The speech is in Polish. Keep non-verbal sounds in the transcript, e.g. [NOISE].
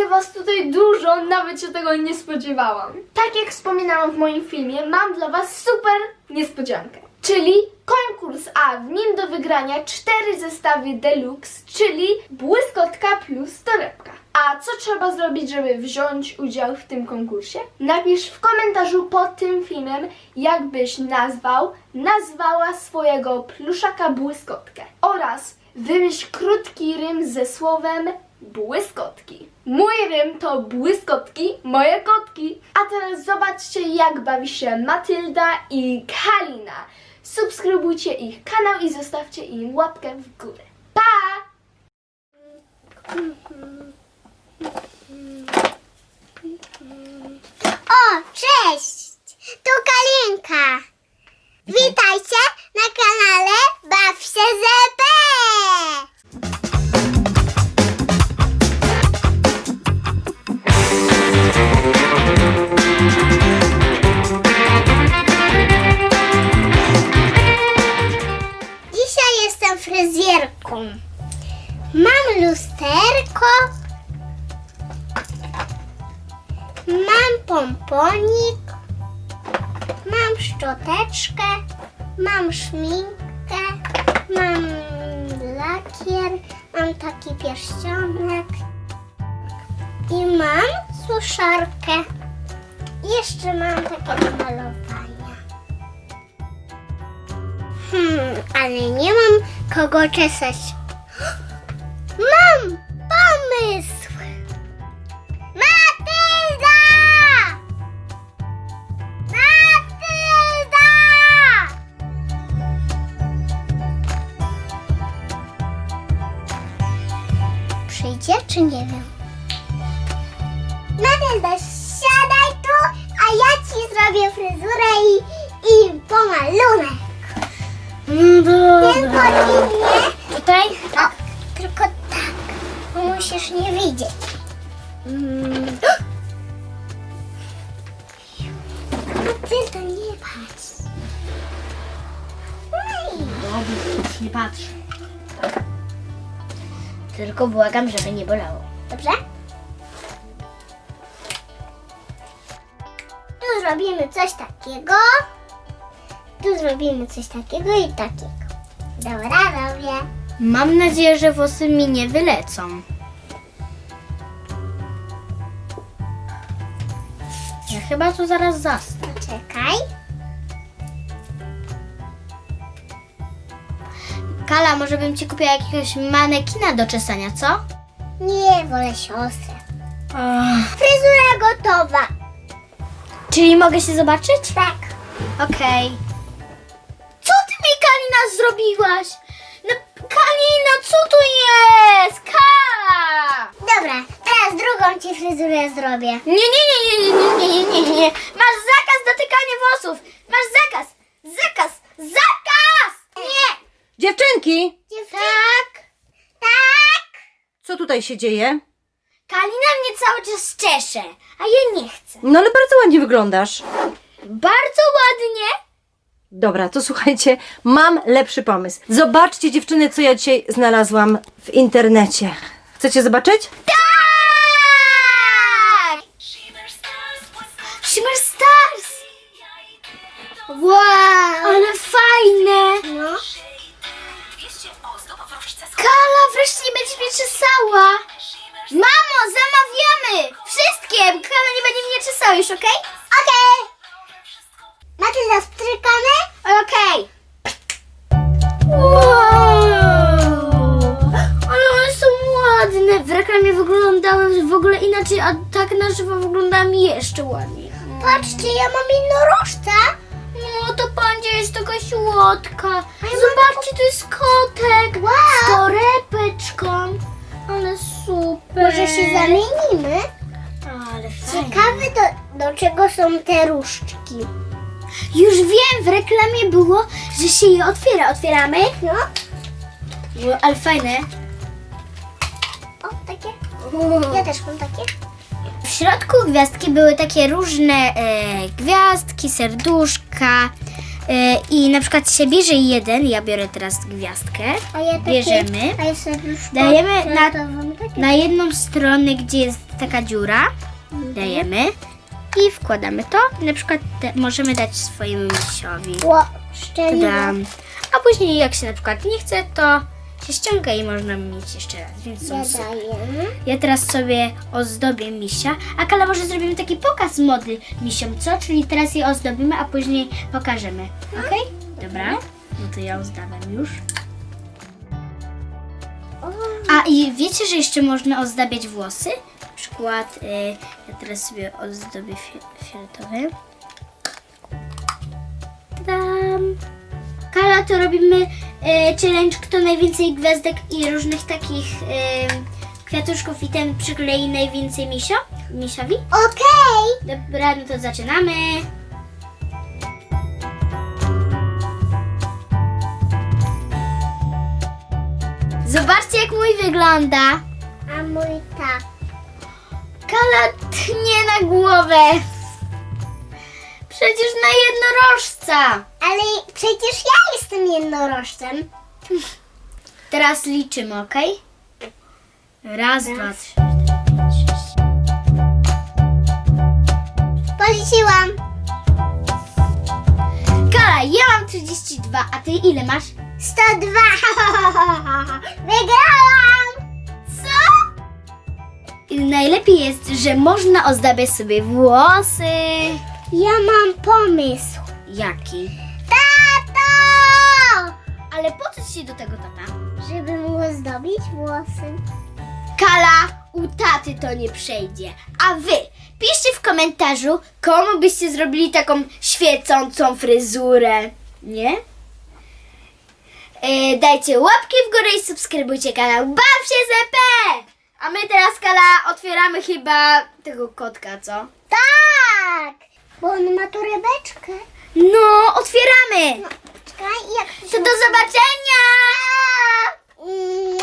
ale was tutaj dużo, nawet się tego nie spodziewałam. Tak jak wspominałam w moim filmie, mam dla was super niespodziankę. Czyli konkurs, a w nim do wygrania cztery zestawy deluxe, czyli błyskotka plus torebka. A co trzeba zrobić, żeby wziąć udział w tym konkursie? Napisz w komentarzu pod tym filmem, jakbyś nazwał, nazwała swojego pluszaka błyskotkę. Oraz wymyśl krótki rym ze słowem błyskotki. Mój rym to błyskotki, moje kotki. A teraz zobaczcie, jak bawi się Matylda i Kalina. Subskrybujcie ich kanał i zostawcie im łapkę w górę. Pa! O, cześć! Tu Kalinka. Witajcie na kanale Baw się ZP! Fryzjerką. Mam lusterko, Mam pomponik, mam szczoteczkę, mam szminkę, mam lakier, mam taki pierścionek i mam suszarkę. Jeszcze mam takie malowania. Hmm, ale nie mam kogo czesać. Mam pomysł! Matylda! Matylda! Przyjdzie czy nie wiem? Matylda, siadaj tu, a ja ci zrobię fryzurę i, i pomalunek. Tylko innie. Tutaj? O, tylko tak. Bo musisz nie widzieć. Mm, Matylda, nie patrz. Dobrze, już nie patrzę. Tylko błagam, żeby nie bolało. Dobrze? Tu zrobimy coś takiego. Tu zrobimy coś takiego i takiego. Dobra, robię. Mam nadzieję, że włosy mi nie wylecą. Ja chyba tu zaraz zasnę. Poczekaj. Kala, może bym ci kupiła jakiegoś manekina do czesania, co? Nie, wolę siostrę. Fryzura gotowa. Czyli mogę się zobaczyć? Tak. Okej. Kalina, zrobiłaś? No, Kalina, co to jest? Kala! Dobra, teraz drugą ci fryzurę zrobię. Nie, nie, nie, nie, nie, nie, nie, nie, nie. Masz zakaz dotykania włosów. Masz zakaz. Zakaz. Zakaz! Nie. Dziewczynki. Tak. Tak. co tutaj się dzieje? Kalina mnie cały czas czesze, a ja nie chcę. No ale bardzo ładnie wyglądasz. Bardzo ładnie. Dobra, to słuchajcie, mam lepszy pomysł. Zobaczcie dziewczyny, co ja dzisiaj znalazłam w internecie. Chcecie zobaczyć? Tak! Shimmer Stars! Wow. Ale fajne! No. Kala, wreszcie nie będziesz mnie czesała! Mamo, zamawiamy! Wszystkie! Kala nie będzie mnie czesała już, okej? Okej. Inaczej, a tak na żywo wyglądam jeszcze ładniej. Patrzcie, ja mam jednorożca. No to pandzia jest taka słodka. Zobaczcie, to jest kotek. Wow. Z torebeczką. Ale super. Może się zamienimy? Ale Ciekawe do, do czego są te różdżki. Już wiem, w reklamie było, że się je otwiera. Otwieramy? No. No, ale fajne. Takie. Ja też mam takie. W środku gwiazdki były takie różne e, gwiazdki, serduszka. E, I na przykład się bierze jeden, ja biorę teraz gwiazdkę. A ja takie, Bierzemy. A ja serduszko. Dajemy na- takie. na jedną stronę, gdzie jest taka dziura, dajemy i wkładamy to. Na przykład te, możemy dać swojemu misiowi. Ło. Tadam. A później jak się na przykład nie chce, to się ściąga i można mieć jeszcze raz, więc są super. Ja teraz sobie ozdobię misia, a Kala może zrobimy taki pokaz mody misiom, co? Czyli teraz je ozdobimy, a później pokażemy. Okej? Dobra. No to ja ozdabiam już. A i wiecie, że jeszcze można ozdabiać włosy? Na przykład y, ja teraz sobie ozdobię fi- fioletowym. Tadam! Kala, to robimy challenge, kto najwięcej gwiazdek i różnych takich e, kwiatuszków i ten przyklei najwięcej misio, misiowi. Okej. Dobra, no to zaczynamy. Zobaczcie, jak mój wygląda. A mój tak. Kala tnie na głowę. Przecież na jednorożca. Ale przecież ja jestem jednorożcem. Teraz liczymy, ok? Raz, dwa, trzy. Policzyłam. Kala, ja mam 32, a ty ile masz? 102. [LAUGHS] Wygrałam. Co? I najlepiej jest, że można ozdabiać sobie włosy. Ja mam pomysł. Jaki? Tato! Ale po co ci do tego tata? Żeby mu zdobić włosy. Kala, u taty to nie przejdzie. A wy, piszcie w komentarzu, komu byście zrobili taką świecącą fryzurę. Nie? E, dajcie łapki w górę i subskrybujcie kanał Baw się ZP! A my teraz, Kala, otwieramy chyba tego kotka, co? Tak! Bo on ma tu rybeczkę. No, otwieramy. No, czekaj, jak to do zobaczenia! Mm.